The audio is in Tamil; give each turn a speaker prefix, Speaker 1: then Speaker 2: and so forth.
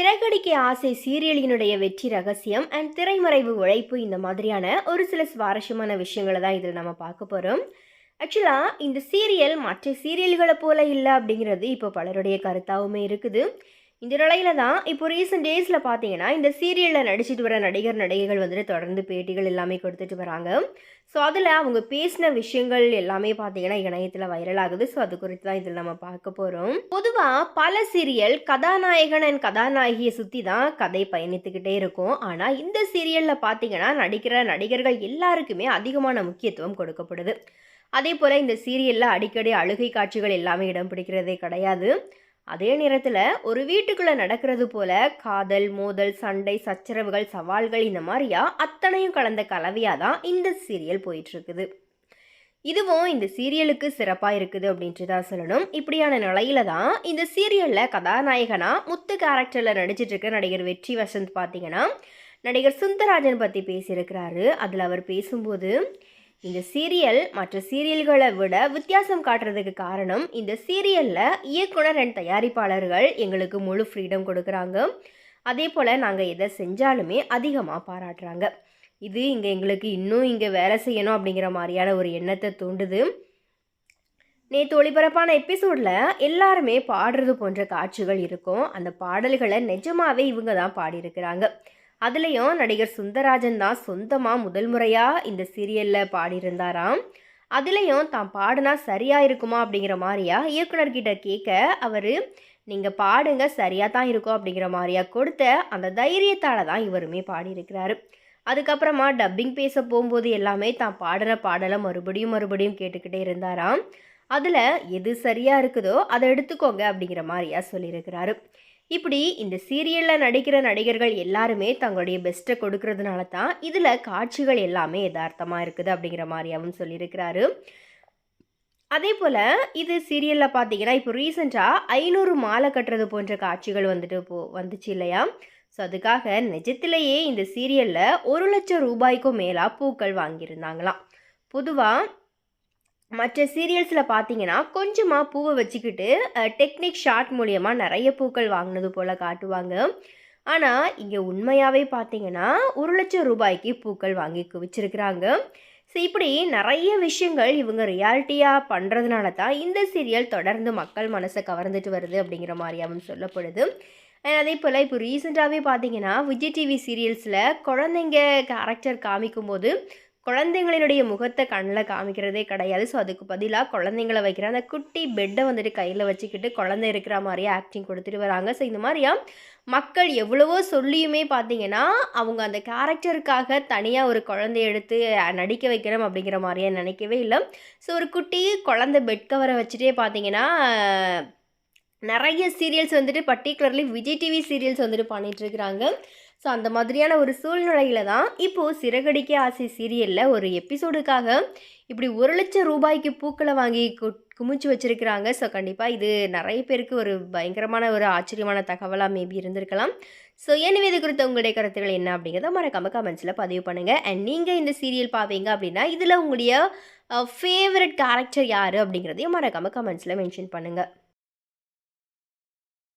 Speaker 1: சிறகடிக்க ஆசை சீரியலினுடைய வெற்றி ரகசியம் அண்ட் திரைமறைவு உழைப்பு இந்த மாதிரியான ஒரு சில சுவாரஸ்யமான விஷயங்களை தான் இதில் நம்ம பார்க்க போகிறோம் ஆக்சுவலாக இந்த சீரியல் மற்ற சீரியல்களை போல இல்லை அப்படிங்கிறது இப்போ பலருடைய கருத்தாகவுமே இருக்குது. இந்த நிலையில தான் இப்போ ரீசெண்ட் டேஸில் பார்த்தீங்கன்னா இந்த சீரியலில் நடிச்சிட்டு வர நடிகர் நடிகைகள் வந்துட்டு தொடர்ந்து பேட்டிகள் எல்லாமே கொடுத்துட்டு வராங்க. ஸோ அதில் அவங்க பேசின விஷயங்கள் எல்லாமே பார்த்தீங்கன்னா இணையத்தில் வைரல் ஆகுது. ஸோ அது குறித்து தான் இதில் நம்ம பார்க்க போகிறோம் பொதுவாக பல சீரியல் கதாநாயகன் அண்ட் கதாநாயகியை சுற்றி தான் கதை பயணித்துக்கிட்டே இருக்கும். ஆனால் இந்த சீரியலில் பார்த்தீங்கன்னா நடிக்கிற நடிகர்கள் எல்லாருக்குமே அதிகமான முக்கியத்துவம் கொடுக்கப்படுது. அதே போல் இந்த சீரியலில் அடிக்கடி அழுகை காட்சிகள் எல்லாமே இடம் பிடிக்கிறதே கிடையாது. அதே நேரத்தில் ஒரு வீட்டுக்குள்ளே நடக்கிறது போல காதல் மோதல் சண்டை சச்சரவுகள் சவால்கள் இந்த மாதிரியா அத்தனையும் கலந்த கலவையாக தான் இந்த சீரியல் போயிட்டுருக்குது. இதுவும் இந்த சீரியலுக்கு சிறப்பாக இருக்குது அப்படின்ட்டு தான் சொல்லணும். இப்படியான நிலையில தான் இந்த சீரியலில் கதாநாயகனா முத்து கேரக்டரில் நடிச்சிட்ருக்க நடிகர் வெற்றி வசந்த் பார்த்தீங்கன்னா நடிகர் சுந்தரராஜன் பற்றி பேசியிருக்கிறாரு. அதில் அவர் பேசும்போது இந்த சீரியல் மற்ற சீரியல்களை விட வித்தியாசம் காட்டுறதுக்கு காரணம் இந்த சீரியலில் இயக்குனர் அண்ட் தயாரிப்பாளர்கள் எங்களுக்கு முழு ஃப்ரீடம் கொடுக்குறாங்க. அதே போல் நாங்கள் எதை செஞ்சாலுமே அதிகமாக பாராட்டுறாங்க. இது இங்கே எங்களுக்கு இன்னும் இங்கே வேலை செய்யணும் அப்படிங்கிற மாதிரியான ஒரு எண்ணத்தை தூண்டுது. நேற்று ஒளிபரப்பான எபிசோடில் எல்லாருமே பாடுறது போன்ற காட்சிகள் இருக்கும். அந்த பாடல்களை நிஜமாகவே இவங்க தான் பாடியிருக்கிறாங்க. அதுலேயும் நடிகர் சுந்தரராஜன் தான் சொந்தமாக முதல் முறையாக இந்த சீரியலில் பாடியிருந்தாராம். அதுலேயும் தான் பாடினா சரியாக இருக்குமா அப்படிங்கிற மாதிரியா இயக்குனர்கிட்ட கேட்க அவர் நீங்கள் பாடுங்க சரியாக தான் இருக்கும் அப்படிங்கிற மாதிரியா கொடுத்த அந்த தைரியத்தால் தான் இவருமே பாடியிருக்கிறாரு. அதுக்கப்புறமா டப்பிங் பேச போகும்போது எல்லாமே தான் பாடுற பாடலை மறுபடியும் மறுபடியும் கேட்டுக்கிட்டே இருந்தாராம். அதில் எது சரியாக இருக்குதோ அதை எடுத்துக்கோங்க அப்படிங்கிற மாதிரியா சொல்லியிருக்கிறாரு. இப்படி இந்த சீரியலில் நடிக்கிற நடிகர்கள் எல்லாருமே தங்களுடைய பெஸ்ட்டை கொடுக்கறதுனால தான் இதில் காட்சிகள் எல்லாமே யதார்த்தமாக இருக்குது அப்படிங்கிற மாதிரியாகவும் சொல்லியிருக்கிறாரு. அதே போல் இது சீரியலில் பார்த்தீங்கன்னா இப்போ ரீசெண்டாக ஐநூறு மாலை கட்டுறது போன்ற காட்சிகள் வந்துட்டு போ வந்துச்சு இல்லையா? ஸோ அதுக்காக நிஜத்திலேயே இந்த சீரியலில் ஒரு லட்சம் ரூபாய்க்கும் மேலாக பூக்கள் வாங்கியிருந்தாங்களாம். பொதுவாக மற்ற சீரியல்ஸில் பார்த்தீங்கன்னா கொஞ்சமாக பூவை வச்சுக்கிட்டு டெக்னிக் ஷார்ட் மூலியமாக நிறைய பூக்கள் வாங்கினது போல் காட்டுவாங்க. ஆனால் இங்கே உண்மையாகவே பார்த்தீங்கன்னா ஒரு லட்சம் ரூபாய்க்கு பூக்கள் வாங்கி குவிச்சிருக்கிறாங்க ஸோ இப்படி நிறைய விஷயங்கள் இவங்க ரியாலிட்டியாக பண்ணுறதுனால தான் இந்த சீரியல் தொடர்ந்து மக்கள் மனசை கவர்ந்துட்டு வருது அப்படிங்கிற மாதிரியாகவும் சொல்லப்படுது. அதே போல் இப்போ ரீசெண்டாகவே பார்த்தீங்கன்னா விஜய் டிவி சீரியல்ஸில் குழந்தைங்க கேரக்டர் காமிக்கும்போது குழந்தைங்களினுடைய முகத்தை கண்ணில் காமிக்கிறதே கிடையாது. ஸோ அதுக்கு பதிலாக குழந்தைங்களை வைக்கிற அந்த குட்டி பெட்டை வந்துட்டு கையில் வச்சுக்கிட்டு குழந்தை இருக்கிற மாதிரியே ஆக்டிங் கொடுத்துட்டு வராங்க. ஸோ இந்த மாதிரியா மக்கள் எவ்வளவோ சொல்லியுமே பார்த்தீங்கன்னா அவங்க அந்த கேரக்டருக்காக தனியாக ஒரு குழந்தைய எடுத்து நடிக்க வைக்கணும் அப்படிங்கிற மாதிரியே நினைக்கவே இல்லை. ஸோ ஒரு குட்டி குழந்தை பெட் கவரை வச்சுட்டே பார்த்தீங்கன்னா நிறைய சீரியல்ஸ் வந்துட்டு பர்டிகுலர்லி விஜய் டிவி சீரியல்ஸ் வந்துட்டு பண்ணிகிட்ருக்குறாங்க ஸோ அந்த மாதிரியான ஒரு சூழ்நிலையில் தான் இப்போது சிறகடிக்க ஆசை சீரியலில் ஒரு எபிசோடுக்காக இப்படி ஒரு லட்சம் ரூபாய்க்கு பூக்களை வாங்கி கு குமிச்சு வச்சுருக்கிறாங்க. ஸோ கண்டிப்பாக இது நிறைய பேருக்கு ஒரு பயங்கரமான ஒரு ஆச்சரியமான தகவலாக மேபி இருந்திருக்கலாம். ஸோ எனவே இது குறித்த உங்களுடைய கருத்துக்கள் என்ன அப்படிங்கிறத மறக்காம கமெண்ட்ஸில் பதிவு பண்ணுங்கள் அண்ட் நீங்கள் இந்த சீரியல் பார்ப்பீங்க அப்படின்னா இதில் உங்களுடைய ஃபேவரட் கேரக்டர் யார் அப்படிங்கிறதையும் மறக்காம கமெண்ட்ஸில் மென்ஷன் பண்ணுங்கள்